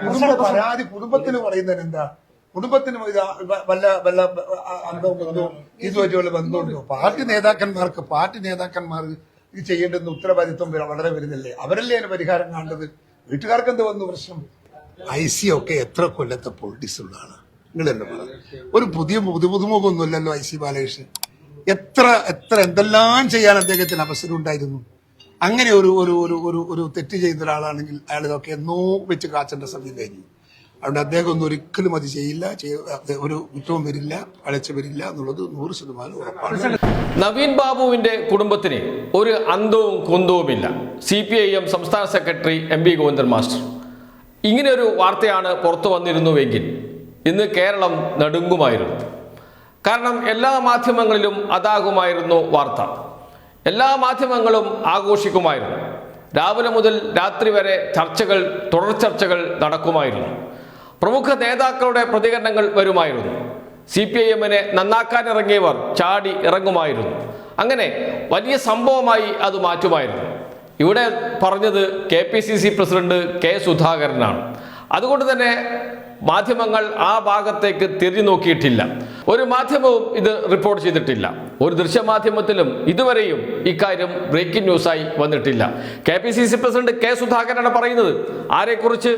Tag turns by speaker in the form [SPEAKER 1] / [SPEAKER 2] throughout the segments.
[SPEAKER 1] കുടുംബ പരാതി കുടുംബത്തിന് പറയുന്നതിന് എന്താ? കുടുംബത്തിന് ഇത് വല്ല വല്ല അ- അന്തവും ബന്ധവും ഇതുമായിട്ട് വല്ല ബന്ധമുണ്ടോ? പാർട്ടി നേതാക്കന്മാർക്ക് പാർട്ടി നേതാക്കന്മാർ ഇത് ചെയ്യേണ്ടുന്ന ഉത്തരവാദിത്വം വളരെ വരുന്നില്ലേ അവരല്ലേ അതിന് പരിഹാരം കാണേണ്ടത്? വീട്ടുകാർക്ക് എന്ത് വന്നു പ്രശ്നം? ഐ സി ഒക്കെ എത്ര കൊല്ലത്തെ പൊളിറ്റിക്സ് ഉള്ളതാണ് നിങ്ങൾ തന്നെ പറഞ്ഞു ഒരു പുതിയ പുതു പുതുമുഖമൊന്നുമില്ലല്ലോ ഐ സി ബാലകൃഷ്ണൻ. എത്ര എത്ര എന്തെല്ലാം ചെയ്യാൻ അദ്ദേഹത്തിന് അവസരം ഉണ്ടായിരുന്നു? അങ്ങനെ ഒരു ഒരു ഒരു ഒരു ഒരു തെറ്റ് ചെയ്യുന്ന ഒരാളാണെങ്കിൽ അയാൾ ഇതൊക്കെ എന്നോ വെച്ച് കാച്ചേണ്ട സമയം കഴിഞ്ഞു. അതുകൊണ്ട് അദ്ദേഹം ഒന്നും ഒരിക്കലും അത് ചെയ്യില്ല. ഒരു കുറ്റവും വരില്ല അഴച്ച വരില്ല എന്നുള്ളത് നൂറ് ശതമാനം ഉറപ്പാണ്.
[SPEAKER 2] നവീൻ ബാബുവിന്റെ കുടുംബത്തിന് ഒരു അന്തവും കുന്തവുമില്ല. സി പി ഐ എം സംസ്ഥാന secretary M P Govindan master. ഇങ്ങനെ ഒരു വാർത്തയാണ് പുറത്തു വന്നിരുന്നുവെങ്കിൽ ഇന്ന് കേരളം നടുങ്ങുമായിരുന്നു. കാരണം എല്ലാ മാധ്യമങ്ങളിലും അതാകുമായിരുന്നു വാർത്ത. എല്ലാ മാധ്യമങ്ങളും ആഘോഷിക്കുമായിരുന്നു. രാവിലെ മുതൽ രാത്രി വരെ ചർച്ചകൾ തുടർ ചർച്ചകൾ നടക്കുമായിരുന്നു. പ്രമുഖ നേതാക്കളുടെ പ്രതികരണങ്ങൾ വരുമായിരുന്നു. സി പി ഐ എമ്മിനെ നന്നാക്കാനിറങ്ങിയവർ ചാടി ഇറങ്ങുമായിരുന്നു. അങ്ങനെ വലിയ സംഭവമായി അത് മാറ്റുമായിരുന്നു. ഇവിടെ പറഞ്ഞത് K P C C president K സുധാകരനാണ്. അതുകൊണ്ട് തന്നെ മാധ്യമങ്ങൾ ആ ഭാഗത്തേക്ക് തിരിഞ്ഞു നോക്കിയിട്ടില്ല. ഒരു മാധ്യമവും ഇത് റിപ്പോർട്ട് ചെയ്തിട്ടില്ല. ഒരു ദൃശ്യമാധ്യമത്തിലും ഇതുവരെയും ഇക്കാര്യം ബ്രേക്കിംഗ് ന്യൂസായി വന്നിട്ടില്ല. K P C C president K സുധാകരനാണ് പറയുന്നത്. ആരെക്കുറിച്ച്?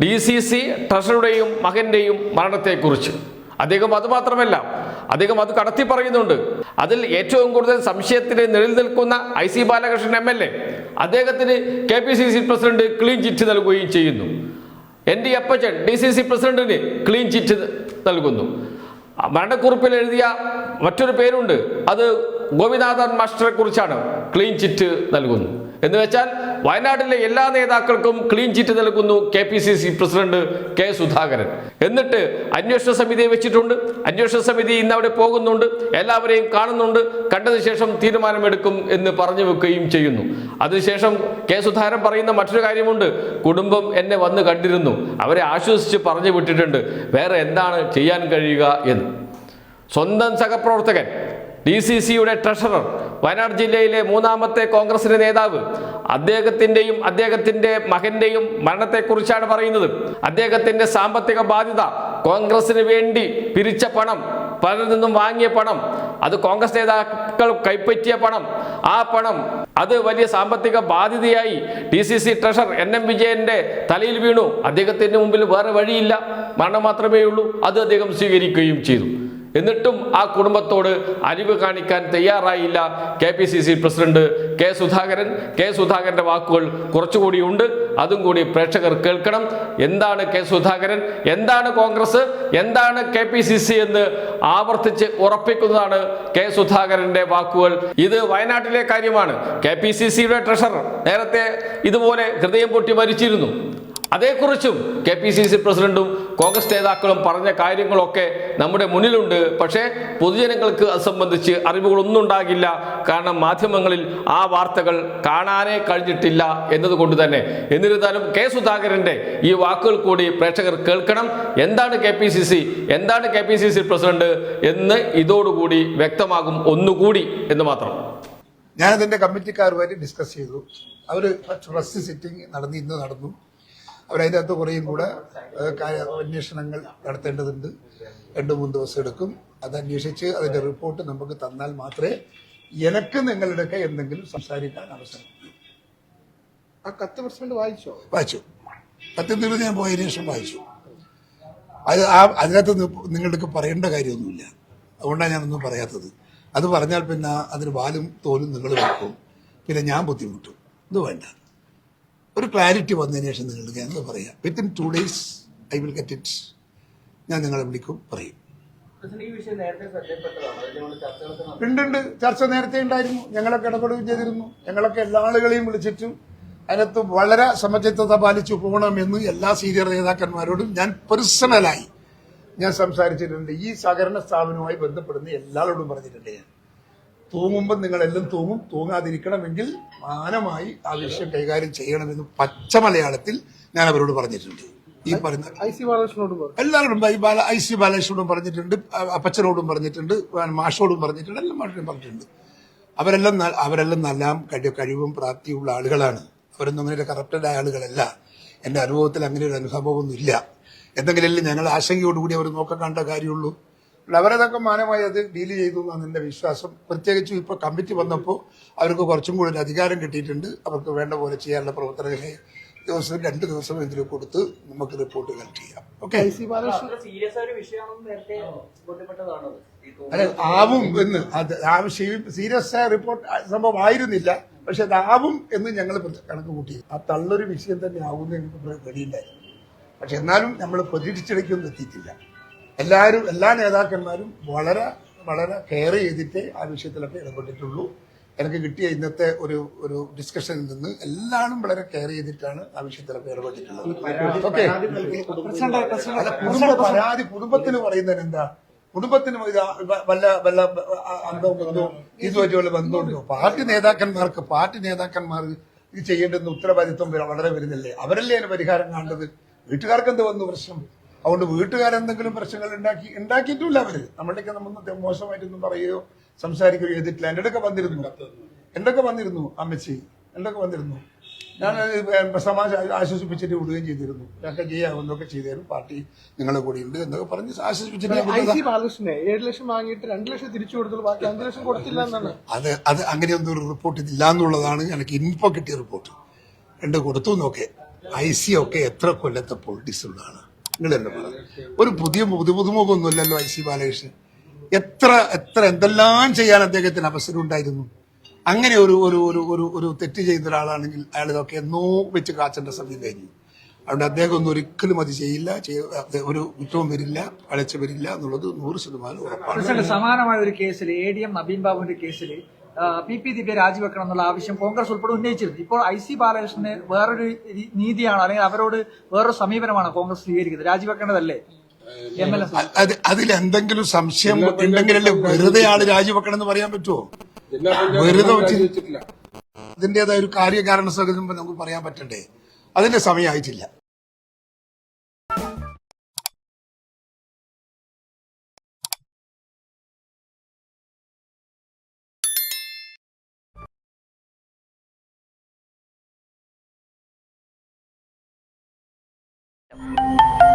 [SPEAKER 2] ഡി സി സി ട്രഷറുടെയും മകന്റെയും മരണത്തെക്കുറിച്ച്. അദ്ദേഹം അതുമാത്രമല്ല അദ്ദേഹം അത് കടത്തി പറയുന്നുണ്ട്. അതിൽ ഏറ്റവും കൂടുതൽ സംശയത്തിന് നിഴൽ നിൽക്കുന്ന I C Balakrishnan M L A അദ്ദേഹത്തിന് K P C C president clean chit നൽകുകയും ചെയ്യുന്നു. N D Appachan D C C പ്രസിഡന്റിന് ക്ലീൻ ചിറ്റ് നൽകുന്നു. മരണക്കുറിപ്പിൽ എഴുതിയ മറ്റൊരു പേരുണ്ട്. അത് ഗോപിനാഥൻ മാസ്റ്ററെ കുറിച്ചാണ്. ക്ലീൻ ചിറ്റ് നൽകുന്നു. എന്ന് വെച്ചാൽ വയനാട്ടിലെ എല്ലാ നേതാക്കൾക്കും ക്ലീൻ ചിറ്റ് നൽകുന്നു K P C C president K Sudhakaran. എന്നിട്ട് അന്വേഷണ സമിതിയെ വെച്ചിട്ടുണ്ട്. അന്വേഷണ സമിതി ഇന്ന് അവിടെ പോകുന്നുണ്ട്. എല്ലാവരെയും കാണുന്നുണ്ട്. കണ്ടതിന് ശേഷം തീരുമാനമെടുക്കും എന്ന് പറഞ്ഞു വെക്കുകയും ചെയ്യുന്നു. അതിനുശേഷം കെ സുധാകരൻ പറയുന്ന മറ്റൊരു കാര്യമുണ്ട്. കുടുംബം എന്നെ വന്ന് കണ്ടിരുന്നു. അവരെ ആശ്വസിച്ച് പറഞ്ഞു വിട്ടിട്ടുണ്ട്. വേറെ എന്താണ് ചെയ്യാൻ കഴിയുക എന്ന്. സ്വന്തം സഹപ്രവർത്തകൻ ഡി സി സിയുടെ ട്രഷറർ വയനാട് ജില്ലയിലെ മൂന്നാമത്തെ കോൺഗ്രസിന്റെ നേതാവ്. അദ്ദേഹത്തിന്റെയും അദ്ദേഹത്തിന്റെ മകന്റെയും മരണത്തെക്കുറിച്ചാണ് പറയുന്നത്. അദ്ദേഹത്തിന്റെ സാമ്പത്തിക ബാധ്യത കോൺഗ്രസിന് വേണ്ടി പിരിച്ച പണം പലരിൽ നിന്നും വാങ്ങിയ പണം അത് കോൺഗ്രസ് നേതാക്കൾ കൈപ്പറ്റിയ പണം. ആ പണം അത് വലിയ സാമ്പത്തിക ബാധ്യതയായി D C C treasurer N M വിജയന്റെ തലയിൽ വീണു. അദ്ദേഹത്തിന്റെ മുമ്പിൽ വേറെ വഴിയില്ല. മരണം മാത്രമേ ഉള്ളൂ അത് അദ്ദേഹം സ്വീകരിക്കുകയും ചെയ്തു. എന്നിട്ടും ആ കുടുംബത്തോട് അരിവ് കാണിക്കാൻ തയ്യാറായില്ല. K P C C president K Sudhakaran K സുധാകരന്റെ വാക്കുകൾ കുറച്ചുകൂടി ഉണ്ട്. അതും കൂടി പ്രേക്ഷകർ കേൾക്കണം. എന്താണ് കെ സുധാകരൻ? എന്താണ് കോൺഗ്രസ്? എന്താണ് കെ പി സി സി എന്ന് ആവർത്തിച്ച് ഉറപ്പിക്കുന്നതാണ് കെ സുധാകരന്റെ വാക്കുകൾ. ഇത് വയനാട്ടിലെ കാര്യമാണ്. കെ പി സി സിയുടെ ട്രഷറർ നേരത്തെ ഇതുപോലെ ഹൃദയം പൊട്ടി മരിച്ചിരുന്നു. അതേക്കുറിച്ചും കെ പി സി സി പ്രസിഡന്റും കോൺഗ്രസ് നേതാക്കളും പറഞ്ഞ കാര്യങ്ങളൊക്കെ നമ്മുടെ മുന്നിലുണ്ട്. പക്ഷേ പൊതുജനങ്ങൾക്ക് അത് സംബന്ധിച്ച് അറിവുകളൊന്നും ഉണ്ടാകില്ല. കാരണം മാധ്യമങ്ങളിൽ ആ വാർത്തകൾ കാണാനേ കഴിഞ്ഞിട്ടില്ല എന്നതുകൊണ്ട് തന്നെ. എന്നിരുന്നാലും കെ സുധാകരന്റെ ഈ വാക്കുകൾ കൂടി പ്രേക്ഷകർ കേൾക്കണം. എന്താണ് കെ പി സി സി? എന്താണ് K P C C president എന്ന് ഇതോടുകൂടി വ്യക്തമാകും ഒന്നുകൂടി എന്ന് മാത്രം.
[SPEAKER 1] ഞാനതിന്റെ കമ്മിറ്റിക്കാരുമായിട്ട് ഡിസ്കസ് ചെയ്തു. അവർ ട്രസ്റ്റ് സിറ്റിംഗ് നടന്നു ഇന്ന് നടന്നു. അവരതിന്റെ അകത്ത് കുറേയും കൂടെ അന്വേഷണങ്ങൾ നടത്തേണ്ടതുണ്ട്. രണ്ട് മൂന്ന് ദിവസം എടുക്കും. അത് അന്വേഷിച്ച് അതിന്റെ റിപ്പോർട്ട് നമുക്ക് തന്നാൽ മാത്രമേ എനക്ക് നിങ്ങളുടെയൊക്കെ എന്തെങ്കിലും സംസാരിക്കാൻ അവസരം
[SPEAKER 3] ആ കത്ത് പ്രസിഡന്റ് വായിച്ചോ?
[SPEAKER 1] വായിച്ചു. സത്യത്തിൽ ഞാൻ പോയതിനു ശേഷം വായിച്ചു. അത് ആ അതിനകത്ത് നിങ്ങളുടെ പറയേണ്ട കാര്യമൊന്നുമില്ല. അതുകൊണ്ടാണ് ഞാനൊന്നും പറയാത്തത്. അത് പറഞ്ഞാൽ പിന്നെ അതിന് വാലും തോലും നിങ്ങൾ വെക്കും. പിന്നെ ഞാൻ ബുദ്ധിമുട്ടും. ഇത് വേണ്ട. ഒരു ക്ലാരിറ്റി വന്നതിന് ശേഷം നിങ്ങൾക്ക് ഞങ്ങൾ പറയാം. Within two days I will get it ഞാൻ നിങ്ങളെ വിളിക്കും പറയും.
[SPEAKER 4] ഈ വിഷയം നേരത്തെ ശ്രദ്ധയിൽപ്പെട്ടതാണ്. അതിനോട്
[SPEAKER 1] ഉണ്ടുണ്ട് ചർച്ച നേരത്തെ ഉണ്ടായിരുന്നു. ഞങ്ങളൊക്കെ ഇടപെടുകയും ചെയ്തിരുന്നു. ഞങ്ങളൊക്കെ എല്ലാ ആളുകളെയും വിളിച്ചിട്ടും അതിനകത്ത് വളരെ സമചിത്തത പാലിച്ചു പോകണമെന്ന് എല്ലാ സീനിയർ നേതാക്കന്മാരോടും ഞാൻ പേഴ്സണലായി ഞാൻ സംസാരിച്ചിട്ടുണ്ട്. ഈ സഹകരണ സ്ഥാപനവുമായി ബന്ധപ്പെടുന്ന എല്ലാവരോടും പറഞ്ഞിട്ടുണ്ട് ഞാൻ. തൂങ്ങുമ്പോൾ നിങ്ങളെല്ലാം തൂങ്ങും. തൂങ്ങാതിരിക്കണമെങ്കിൽ മാനമായി ആ വിഷയം കൈകാര്യം ചെയ്യണമെന്ന് പച്ച മലയാളത്തിൽ ഞാൻ അവരോട് പറഞ്ഞിട്ടുണ്ട്. ഈ
[SPEAKER 3] പറഞ്ഞ
[SPEAKER 1] എല്ലാവരോടും ഐ സി ബാലകൃഷ്ണനോടും പറഞ്ഞിട്ടുണ്ട്. അപ്പച്ചനോടും പറഞ്ഞിട്ടുണ്ട്. മാഷോടും പറഞ്ഞിട്ടുണ്ട്. എല്ലാം മാഷോടും പറഞ്ഞിട്ടുണ്ട്. അവരെല്ലാം അവരെല്ലാം നല്ല കഴിവ് കഴിവും പ്രാപ്തിയുള്ള ആളുകളാണ്. അവരൊന്നും അങ്ങനെ ഒരു കറപ്റ്റഡ് ആളുകളല്ല. എന്റെ അനുഭവത്തിൽ അങ്ങനെ ഒരു അനുഭവമൊന്നുമില്ല. എന്തെങ്കിലും ഞങ്ങൾ ആശങ്കയോടുകൂടി അവർ നോക്കാൻ കണ്ട കാര്യമുള്ളൂ. അവരതൊക്കെ മാനമായി അത് ഡീൽ ചെയ്തു എന്നാണ് എന്റെ വിശ്വാസം. പ്രത്യേകിച്ചും ഇപ്പൊ കമ്മിറ്റി വന്നപ്പോൾ അവർക്ക് കുറച്ചും കൂടി അധികാരം കിട്ടിയിട്ടുണ്ട്. അവർക്ക് വേണ്ട പോലെ ചെയ്യാനുള്ള പ്രവർത്തനങ്ങളെ ദിവസം രണ്ട് ദിവസം ഇതിൽ കൊടുത്ത് നമുക്ക് റിപ്പോർട്ട് കളക്ട് ചെയ്യാം. ഓക്കെ അല്ല ആവും എന്ന്. അത് സീരിയസ് ആയ റിപ്പോർട്ട് സംഭവം ആയിരുന്നില്ല. പക്ഷെ അത് ആവും എന്ന് ഞങ്ങൾ കണക്ക് കൂട്ടി ആ തള്ളൊരു വിഷയം തന്നെ ആവുമെന്ന് ഞങ്ങൾക്ക് കഴിയില്ലായിരുന്നു പക്ഷെ എന്നാലും നമ്മൾ പ്രതീക്ഷിച്ചിടയ്ക്കൊന്നും എത്തിയിട്ടില്ല. എല്ലാവരും എല്ലാ നേതാക്കന്മാരും വളരെ വളരെ കെയർ ചെയ്തിട്ടേ ആ വിഷയത്തിലൊക്കെ ഇടപെട്ടിട്ടുള്ളൂ. എനിക്ക് കിട്ടിയ ഇന്നത്തെ ഒരു ഒരു ഡിസ്കഷനിൽ നിന്ന് എല്ലാവരും വളരെ കെയർ ചെയ്തിട്ടാണ് ആ വിഷയത്തിലൊക്കെ ഇടപെട്ടിട്ടുള്ളത്. ഓക്കെ അല്ല കുടുംബ പരാതി കുടുംബത്തിന് പറയുന്നതിന് എന്താ? കുടുംബത്തിന് ഇത് വല്ല വല്ല അന്തവും ബന്ധവും ഇതുമായിട്ട് വല്ല ബന്ധമുണ്ടോ? പാർട്ടി നേതാക്കന്മാർക്ക് പാർട്ടി നേതാക്കന്മാർ ഇത് ചെയ്യേണ്ടുന്ന ഉത്തരവാദിത്വം വളരെ വരുന്നില്ലേ? അവരല്ലേ അതിന് പരിഹാരം കാണേണ്ടത് വീട്ടുകാർക്ക് എന്ത് വന്നു പ്രശ്നം? അതുകൊണ്ട് വീട്ടുകാരെന്തെങ്കിലും പ്രശ്നങ്ങൾ ഉണ്ടാക്കി ഉണ്ടാക്കിയിട്ടില്ല അവർ. നമ്മുടെയൊക്കെ നമ്മൾ മോശമായിട്ടൊന്നും പറയുകയോ സംസാരിക്കുകയോ ചെയ്തിട്ടില്ല. എന്റെ അടുക്കെ വന്നിരുന്നു. എന്തൊക്കെ വന്നിരുന്നു അമ്മച്ചി. എന്തൊക്കെ വന്നിരുന്നു. ഞാൻ സമാജം ആശ്വസിപ്പിച്ചിട്ട് വിടുകയും ചെയ്തിരുന്നു. ഞങ്ങൾക്ക് ചെയ്യാവുന്നൊക്കെ ചെയ്തേരും പാർട്ടി നിങ്ങളെ കൂടി ഉണ്ട് എന്നൊക്കെ പറഞ്ഞ് ആശ്വസിപ്പിച്ചിട്ട്.
[SPEAKER 3] ബാലകൃഷ്ണനെ ഏഴ് ലക്ഷം വാങ്ങിയിട്ട് രണ്ട് ലക്ഷം തിരിച്ചു കൊടുത്തു. ബാക്കി അഞ്ച് ലക്ഷം കൊടുത്തില്ല എന്നാണ്.
[SPEAKER 1] അത് അത് അങ്ങനെയൊന്നും ഒരു റിപ്പോർട്ട് ഇതില്ല എന്നുള്ളതാണ് എനിക്ക് ഇൻഫോ കിട്ടിയ റിപ്പോർട്ട്. രണ്ട് കൊടുത്തു നോക്കെ ഐ സി ഒക്കെ എത്ര കൊല്ലത്തെ പൊളിറ്റിക്സ് ഉള്ളതാണ്. നിങ്ങൾ പറഞ്ഞു ഒരു പുതിയ പുതു പുതുമുഖമൊന്നുമല്ലല്ലോ ഐ സി ബാലകൃഷ്ണൻ. എത്ര എത്ര എന്തെല്ലാം ചെയ്യാൻ അദ്ദേഹത്തിന് അവസരം ഉണ്ടായിരുന്നു? അങ്ങനെ ഒരു ഒരു ഒരു ഒരു ഒരു തെറ്റ് ചെയ്യുന്ന ഒരാളാണെങ്കിൽ അയാൾ ഇതൊക്കെ എന്നോ വെച്ച് കാച്ചേണ്ട സമയം കഴിഞ്ഞു. അതുകൊണ്ട് അദ്ദേഹം ഒന്നും ഒരിക്കലും അത് ചെയ്യില്ല. ഒരു കുറ്റവും വരില്ല അழைച്ച വരില്ല എന്നുള്ളത് നൂറ് ശതമാനം ഉറപ്പാണ്.
[SPEAKER 5] സമാനമായ ഒരു കേസിൽ എ ഡി എം നബീൻ ബാബുവിന്റെ കേസിൽ പി പി ദിവ്യ രാജിവെക്കണം എന്നുള്ള ആവശ്യം കോൺഗ്രസ് ഉൾപ്പെടെ ഉന്നയിച്ചിരുന്നു. ഇപ്പോൾ ഐ സി ബാലകൃഷ്ണന് വേറൊരു നീതിയാണ് അല്ലെങ്കിൽ അവരോട് വേറൊരു സമീപനമാണ് കോൺഗ്രസ് സ്വീകരിക്കുന്നത്. രാജിവെക്കേണ്ടതല്ലേ? എം എൽ എ
[SPEAKER 1] അതിൽ എന്തെങ്കിലും സംശയം ഉണ്ടെങ്കിലല്ലേ വെറുതെ ആൾ രാജിവെക്കണം എന്ന് പറയാൻ പറ്റുമോ വെറുതെ അതിന്റേതായ ഒരു കാര്യകാരണ സഹിതം നമുക്ക് പറയാൻ പറ്റണ്ടേ? അതിന്റെ സമയമായിട്ടില്ല. you